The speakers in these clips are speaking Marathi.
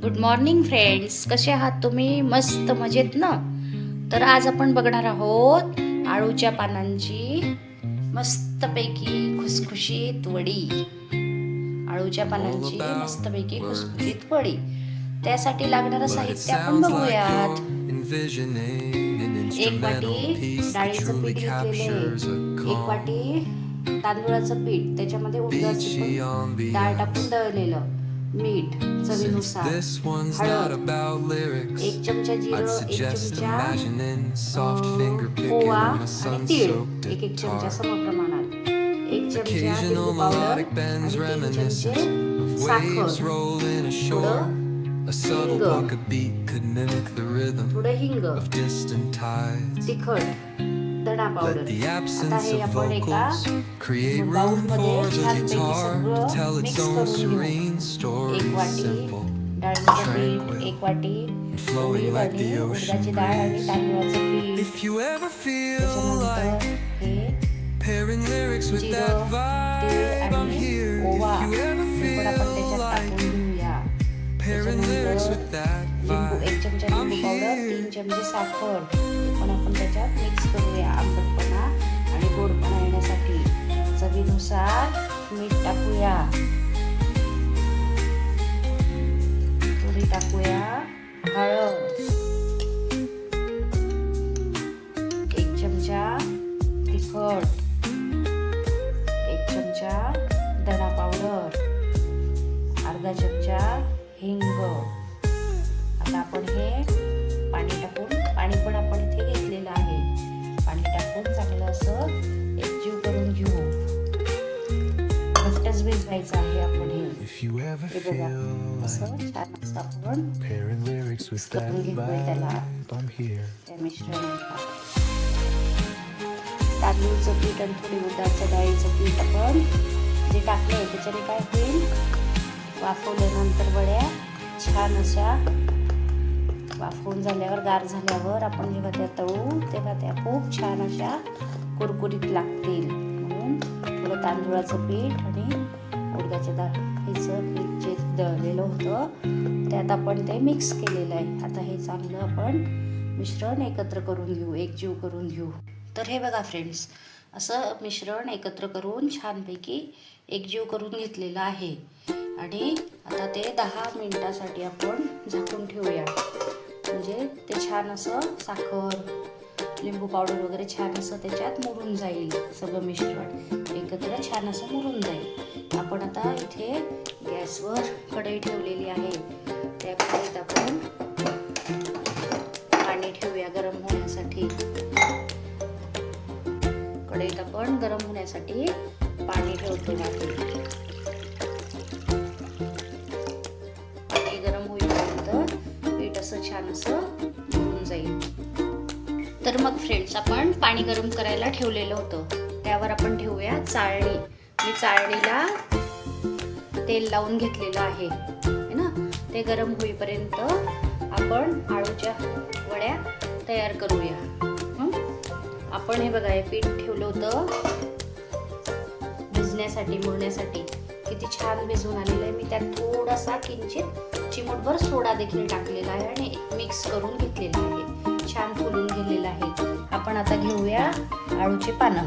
गुड मॉर्निंग फ्रेंड्स कसे आहात तुम्ही? मस्त मजेत ना? तर आज आपण बघणार आहोत आळूच्या पानांची मस्तपैकी खुसखुशीत वडी. आळूच्या पानांची मस्तपैकी खुसखुशीत वडी. त्यासाठी लागणारं साहित्य आपण बघूयात. एक वाटी डाळीचं पीठ घेतलेले एक वाटी तांदूळाचं पीठ. त्याच्यामध्ये उडदाची डाळ टाकून दळलेलं. मीठ चवीनुसार हळद एक चमचा जिरं एक चमचा अं, ओवा आणि तीळ एक एक चमचा समप्रमाणात एक चमचा लिंबू पावडर आणि तीन चमचे साखर थोडं A subtle Hingo. block of beat could mimic the rhythm थोडं हिंग of distant tides. तिखट धणा Let पावडर the आता absence हे of आपण एका vocals create room बाउलमध्ये for the छानपैकी guitar सगळं to tell its mix own करून घेऊ serene story. एक वाटी Simple, डाळीचं पीठ tranquil, एक वाटी flowing उडीद like आणि the ocean उडदाची डाळ आणि breeze. तांदूळाचं पीठ If you ever feel like त्याच्यानंतर हे pairing lyrics with जिरं that तीळ vibe, I'm आणि here. ओवा If you ever हे पण आपण feel त्याच्यात like टाकून घेऊया pairing lyrics with that लिंबू एक vibe, चमचा I'm लिंबू पावडर here. तीन चमचे साखर हे पण आपण त्याच्यात मिक्स करूया मीठ भिजवायचं आहे आपण हे If you ever बघा feel असं like छान असं आपण pairing lyrics with that करून घेतोय त्याला. vibe, I'm here. त्या मिश्रणाला तांदूळचं पीठ आणि थोडी उडदाच्या डाळीचं पीठ आपण. जे टाकलंय त्याच्याने काय होईल? वाफवल्यानंतर वड्या छान अशा वाफवून झाल्यावर गार झाल्यावर आपण जेव्हा त्या तळू तेव्हा त्या खूप छान अशा कुरकुरीत लागतील. म्हणून थोडं तांदूळाचं पीठ आणि त्यात आपण ते मिक्स केलेलं आहे. आता हे चांगलं आपण मिश्रण एकत्र करून घेऊ एकजीव करून घेऊ. तर हे बघा फ्रेंड्स असं मिश्रण एकत्र करून छानपैकी एकजीव करून घेतलेलं आहे. आणि आता ते दहा मिनटासाठी आपण झाकून ठेवूया. म्हणजे ते छान असं साखर लिंबू पावडर वगैरे छान असं त्याच्यात मुरून जाईल सगळं मिश्रण. एकत्र छान असं मुरून जाईल. आपण आता इथे गॅसवर कढई ठेवलेली आहे. त्या कढईत आपण पाणी ठेवूया गरम होण्यासाठी. कढईत आपण गरम होण्यासाठी पाणी ठेवतो आहे पाणी गरम होईपर्यंत पीठ असं छान असं मुरून जाईल. तर मग फ्रेंड्स आपण पाणी गरम करायला ठेवलेलं होतं. त्यावर आपण ठेवूया चाळणी. मी चाळणीला तेल लावून घेतलेलं आहे. है ना? ते गरम होईपर्यंत आपण आळूच्या वड्या तयार करूया. आपण हे बघा हे पीठ ठेवलं होतं. भिजण्यासाठी मुरण्यासाठी किती छान भिजून आलेलं आहे. मी त्यात थोडासा किंचित चिमूटभर सोडा देखील टाकलेला आहे आणि मिक्स करून घेतलेला आहे. छान फुलून गेलेलं आहे. आपण आता घेऊया आळूचे पानं.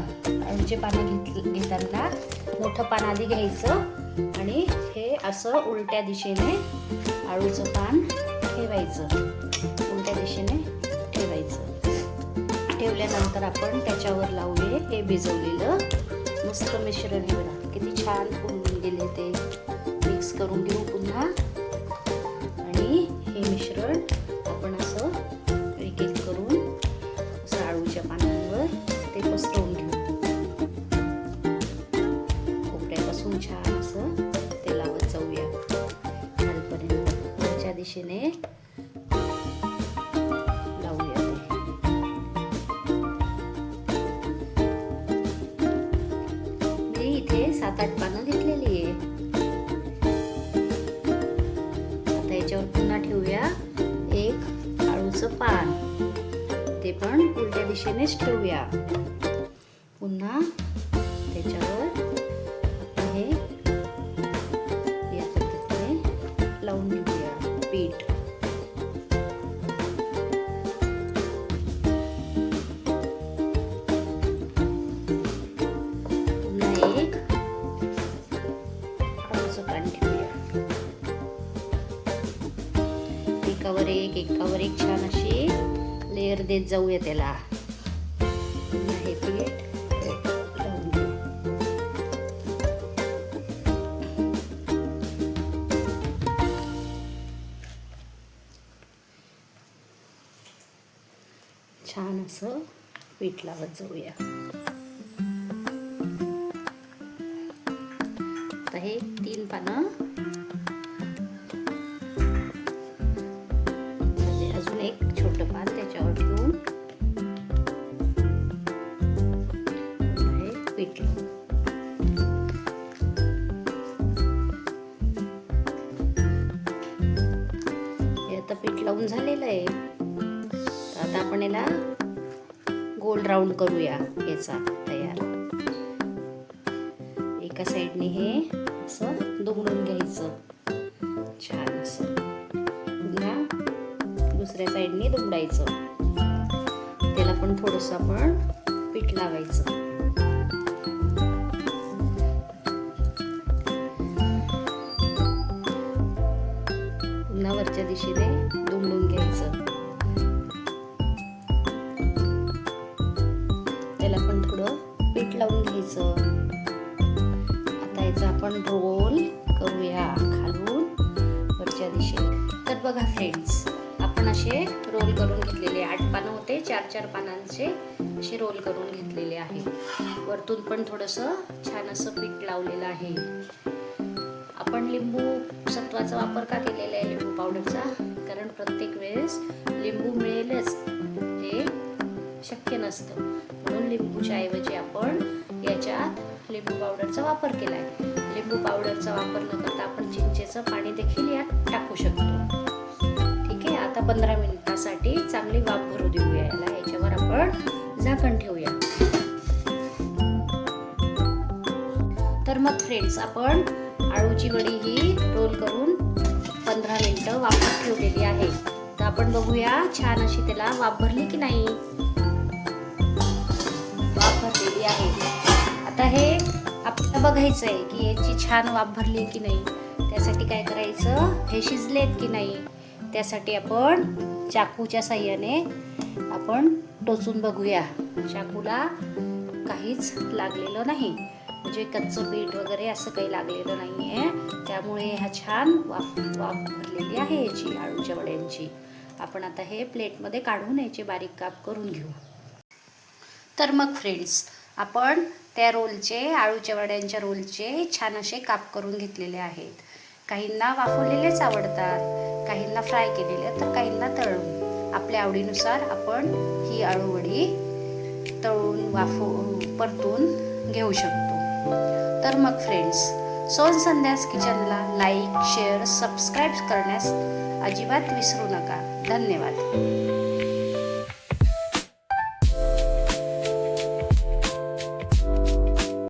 आळूचे पानं घेत घेताना मोठं पान आधी घ्यायचं. आणि हे असं उलट्या दिशेने आळूचं पान ठेवायचं. उलट्या दिशेने ठेवायचं. ठेवल्यानंतर आपण त्याच्यावर लावूया हे भिजवलेलं मस्त मिश्रण हे बघा किती छान फुलून गेले ते. मिक्स करून घेऊ पुन्हा. आणि हे मिश्रण आपण असं दिशेने लावूया ते मी इथे सात आठ पानं घेतलेली आहे आता याच्यावर पुन्हा ठेवूया एक आळूचं पान ते पण उलट्या दिशेनेच ठेवूया एक एकावर एक छान अशी लेअर देत जाऊया त्याला. हे पीठ छान असं पीठ लावत जाऊया. आता हे तीन पानं हे झालेलं आहे. तर आता आपण याला गोल राऊंड करूया याचा तयार. एका साईडने हे असं दुमडून घ्यायचं. छान असं. पुन्हा दुसऱ्या साईडने दुमडायचं त्याला पण थोडंसं आपण पीठ लावायचं. पुन्हा वरच्या दिशेने दुमडून घ्यायचं. त्याला पण थोडं पीठ लावून घ्यायचं. आता याचा आपण रोल करूया खालून वरच्या दिशेने. तर बघा फ्रेंड्स आपण असे रोल करून घेतलेले आठ पानं होते. चार चार पानांचे असे रोल करून घेतलेले आहे. वरतून पण थोडंसं छान असं पीठ लावलेलं आहे. आपण लिंबू सत्वाचा वापर का केलेला आहे लिंबू पावडरचा? कारण प्रत्येक वेळेस लिंबू मिळेलच हे शक्य नसतं. म्हणून लिंबूच्या ऐवजी आपण याच्यात लिंबू पावडरचा वापर केला आहे लिंबू पावडरचा वापर न करता आपण चिंचेचं पाणी देखील यात टाकू शकतो. ठीक आहे? आता पंधरा मिनिटासाठी चांगली वाफ भरू देऊया याला याच्यावर आपण झाकण ठेवूया. तर मग फ्रेंड्स आपण आळूची वडी ही रोल करून पंधरा मिनटं वाफत ठेवलेली आहे. तर आपण बघूया छान अशी त्याला वाफ भरली की नाही. वाफ भरलेली आहे. आता हे आपल्याला बघायचं आहे की याची छान वाफ भरली की नाही. त्यासाठी काय करायचं? हे शिजलेत की नाही? त्यासाठी आपण चाकूच्या साह्याने आपण टोचून बघूया. चाकूला काहीच लागलेलं नाही. म्हणजे कच्चं पीठ वगैरे असं काही लागलेलं नाही आहे त्यामुळे ह्या छान वाफ वाफ भरलेली आहे याची आळूच्या वड्यांची. आपण आता हे प्लेटमध्ये काढून याचे बारीक काप करून घेऊ. तर मग फ्रेंड्स आपण त्या रोलचे आळूच्या वड्यांच्या रोलचे छान असे काप करून घेतलेले आहेत. काहींना वाफवलेलेच आवडतात काहींना फ्राय केलेले तर काहींना तळून. आपल्या आवडीनुसार आपण ही आळूवडी तळून वाफव परतून घेऊ शकतो. तर मग फ्रेंड्स सोन संध्यास किचनला लाईक शेअर सबस्क्राईब करण्यास अजिबात विसरू नका. धन्यवाद.